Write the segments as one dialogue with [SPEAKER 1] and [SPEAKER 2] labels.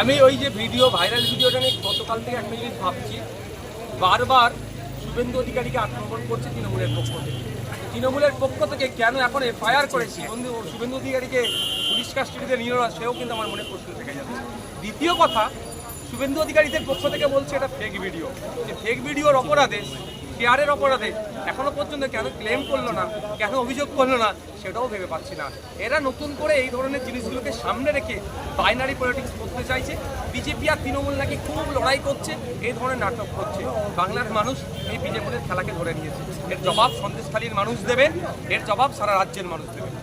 [SPEAKER 1] আমি ওই যে ভিডিও, ভাইরাল ভিডিওটা নিয়ে গতকাল থেকে একটা জিনিস ভাবছি। বারবার শুভেন্দু অধিকারীকে আক্রমণ করছে তৃণমূলের পক্ষ থেকে। তৃণমূলের পক্ষ থেকে কেন এখন এফআইআর করেছে? শুভেন্দু শুভেন্দু অধিকারীকে পুলিশ কাস্টডিতে নিল না সেও কিন্তু আমার মনে প্রশ্ন থেকে যাচ্ছে। দ্বিতীয় কথা, শুভেন্দু অধিকারীদের পক্ষ থেকে বলছে এটা ফেক ভিডিও যে ফেক ভিডিওর অপরাধে শেয়ারের অপরাধে। এখনও পর্যন্ত কেন ক্লেম করল না কেন অভিযোগ করল না সেটাও ভেবে পাচ্ছি না। এরা নতুন করে এই ধরনের জিনিসগুলোকে সামনে রেখে বাইনারি পলিটিক্স করতে চাইছে। বিজেপি আর তৃণমূল নাকি খুব লড়াই করছে এই ধরনের নাটক করছে। বাংলার মানুষ এই বিজেপির খেলাকে ধরে নিয়েছে। এর জবাব সন্দেশখালীর মানুষ দেবেন এর জবাব সারা রাজ্যের মানুষ দেবেন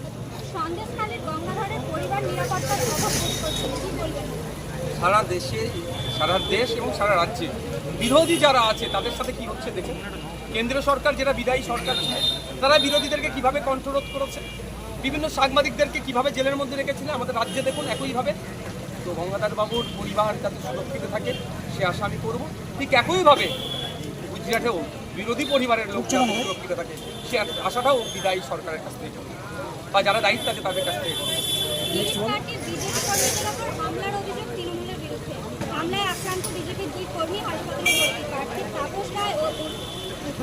[SPEAKER 2] বলবেন?
[SPEAKER 1] সারা দেশে সারা দেশ এবং সারা রাজ্যে বিরোধী যারা আছে তাদের সাথে কি হচ্ছে দেখুন। কেন্দ্রীয় সরকার যেটা বিদায়ী সরকার ছিল তারা বিরোধীদেরকে কীভাবে কন্ট্রোল করেছে? বিভিন্ন সাংবাদিকদেরকে কীভাবে জেলের মধ্যে রেখেছিল আমাদের রাজ্যে দেখুন একইভাবে। তো গঙ্গাধর বাবুর পরিবার যাতে সুরক্ষিত থাকে সে আশা আমি করব। ঠিক একইভাবে গুজরাটেও বিরোধী পরিবারের লোক সুরক্ষিত থাকে সে আশাটাও বিদায়ী সরকারের কাছ থেকে। বা যারা দায়িত্ব আছে তাদের কাছ থেকে
[SPEAKER 2] আক্রান্ত বিজেপির দুই কর্মী হাসপাতালে ভর্তি প্রার্থী তাপস রায় ও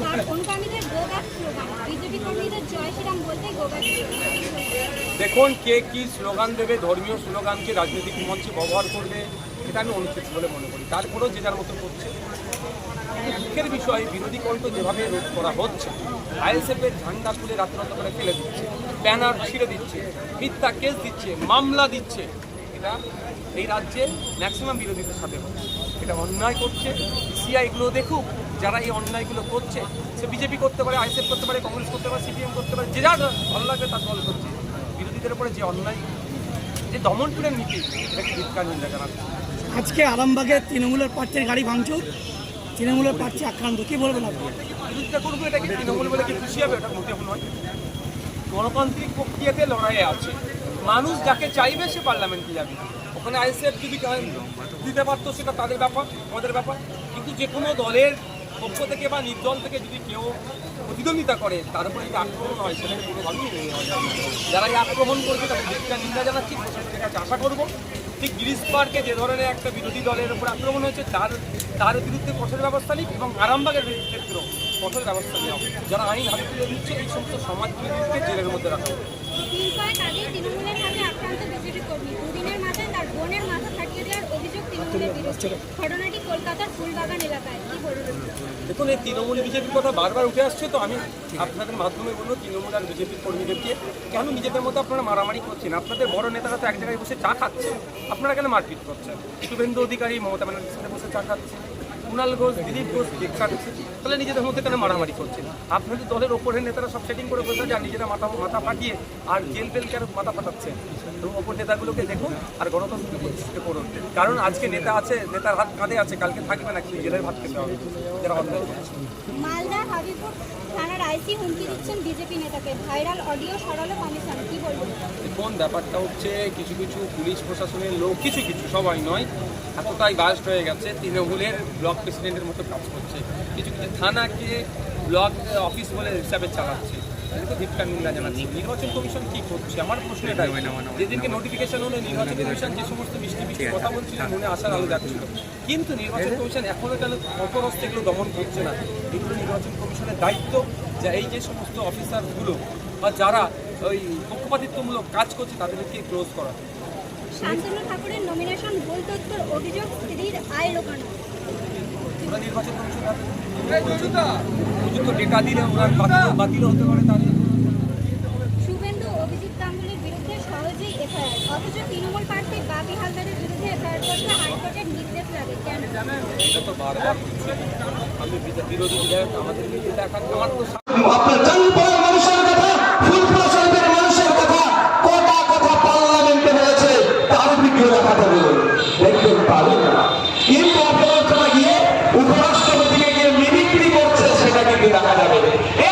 [SPEAKER 2] তার অনুগামীদের স্লোগান। বিজেপি কর্মীদের জয় শ্রীরাম বলতে
[SPEAKER 1] দেখুন, কে কি স্লোগান দেবে, ধর্মীয় স্লোগানকে রাজনৈতিক মঞ্চে ব্যবহার করবে, এটা আমি অনুচিত বলে মনে করি। তারপরেও যে যার মতো করছে। দুঃখের বিষয়, বিরোধী কণ্ঠ যেভাবে রোধ করা হচ্ছে, আইএসএফের ঝান্ডা তুলে রাত্রান্ত করে ফেলে দিচ্ছে, ব্যানার ছিঁড়ে দিচ্ছে, মিথ্যা কেস দিচ্ছে, মামলা দিচ্ছে, এটা এই রাজ্যে ম্যাক্সিমাম বিরোধীদের সাথে হচ্ছে। এটা অন্যায় করছে সিআই এগুলো দেখুক যারা এই অন্যায়গুলো করছে সে বিজেপি করতে পারে আইসিএফ করতে পারে কংগ্রেস করতে পারে সিপিএম করতে পারে যে যার ভালো লাগবে তার দল করছে বিরোধীদের উপরে যে অন্যায় যে দমন পীড়ন নীতি এটাকে ধিক্কার নিন্দা জানাচ্ছে
[SPEAKER 3] আজকে আরামবাগে তৃণমূলের প্রার্থীর গাড়ি ভাঙচুর তৃণমূলের প্রার্থী আক্রান্ত কি বলবেন আপনি?
[SPEAKER 1] বিরোধিতা করব এটা কি তৃণমূল বলে কি খুশি হবে? ওটা মোটেও নয়। গণতান্ত্রিক প্রক্রিয়াতে লড়াইয়ে আছে। মানুষ যাকে চাইবে সে পার্লামেন্টে যাবে। ওখানে আইএসএফ যদি দিতে পারতো, সেটা তাদের ব্যাপার, আমাদের ব্যাপার। কিন্তু যে কোনো দলের পক্ষ থেকে বা নির্দল থেকে যদি কেউ প্রতিদ্বন্দ্বিতা করে, তার উপরে যদি আক্রমণ হয় সেটাকে কোনোভাবেই মেনে যারা এই আক্রমণ করবে, তাদের দিকটা নিন্দা জানাচ্ছি প্রশাসনের কাছে আশা করব। ঠিক গিরিশ পার্কে যে ধরনের একটা বিরোধী দলের উপর আক্রমণ হয়েছে, তার তার বিরুদ্ধে কঠোর ব্যবস্থা নিক এবং আরামবাগের ক্ষেত্রেও কঠোর ব্যবস্থা নেওয়া। যারা আইন হাতে তুলে দিচ্ছে এই সমস্ত সমাজ বিরোধীকে জেলের মধ্যে রাখা
[SPEAKER 2] কি বলবেন?
[SPEAKER 1] দেখুন এই তৃণমূল বিজেপির কথা বারবার উঠে আসছে তো আমি আপনাদের মাধ্যমে বলব তৃণমূল আর বিজেপির কর্মীদেরকে কেন নিজেদের মধ্যে আপনারা মারামারি করছেন? আপনাদের বড় নেতারা তো এক জায়গায় বসে চা খাচ্ছে। আপনারা কেন মারপিট করছেন? শুভেন্দু অধিকারী মমতা ব্যানার্জির সাথে বসে চা খাচ্ছে। কুণাল ঘোষ দিলীপ ঘোষ কেক তাহলে নিজেদের মধ্যে কেন মারামারি করছেন আপনাদের দলের ওপরের নেতারা সব সেটিং করে বসে আর নিজেরা মাথা মাথা ফাটিয়ে আর জেল ফেল কেন মাথা ফাটাচ্ছেন? তো ওপর নেতাগুলোকে দেখুন আর গণতন্ত্রকে প্রতিষ্ঠিত করুন। কারণ আজকে নেতা আছে নেতার হাত কাঁধে আছে কালকে থাকবে না কিন্তু জেলের ভাত খেতে হবে। যারা অন্যায় করছে।
[SPEAKER 2] হাবিবপুর থানার আইসি হুমকি দিচ্ছেন বিজেপি নেতাকে। ভাইরাল অডিও সরালো কমিশন কি বলবেন?
[SPEAKER 1] দেখুন ব্যাপারটা হচ্ছে? কিছু কিছু পুলিশ প্রশাসনের লোক কিছু কিছু সবাই নয় এতটাই বাস্ট হয়ে গেছে। তৃণমূলের ব্লক প্রেসিডেন্টের মতো কাজ করছে। কিছু কিছু থানাকে ব্লক অফিস বলে হিসাবে চালাচ্ছে। জানাচ্ছি। নির্বাচন কমিশন কি করছে? আমার প্রশ্ন এটা যেদিনকে নোটিফিকেশন হলো নির্বাচন কমিশন যে সমস্ত মিষ্টি মিষ্টি কথা বলছিল মনে আসার আলো যাচ্ছিল কিন্তু নির্বাচন কমিশন এখনও কেন অপরস্তে এগুলো দমন করছে না। এগুলো নির্বাচন কমিশনের দায়িত্ব যে এই যে সমস্ত অফিসারগুলো বা যারা ওই পক্ষপাতিত্বমূলক কাজ করছে তাদেরকে ক্লোজ করা।
[SPEAKER 2] শান্তনু ঠাকুরের নমিনেশন ভুল তথ্যের অভিযোগ স্ত্রীর আয় লোকানো।
[SPEAKER 1] ওরা নির্বাচন কমিশন উপযুক্ত ডেটা দিলে বাতিল হতে পারে
[SPEAKER 2] তৃণমূল প্রার্থী বাপি হালদারের বিরুদ্ধে এফআইআর করতে হাইকোর্টের নির্দেশ লাগে কেন?
[SPEAKER 1] এটা তো বারবার হচ্ছে আমি বিরোধী বিধায়ক আমাদের আমার তো
[SPEAKER 4] cada vez.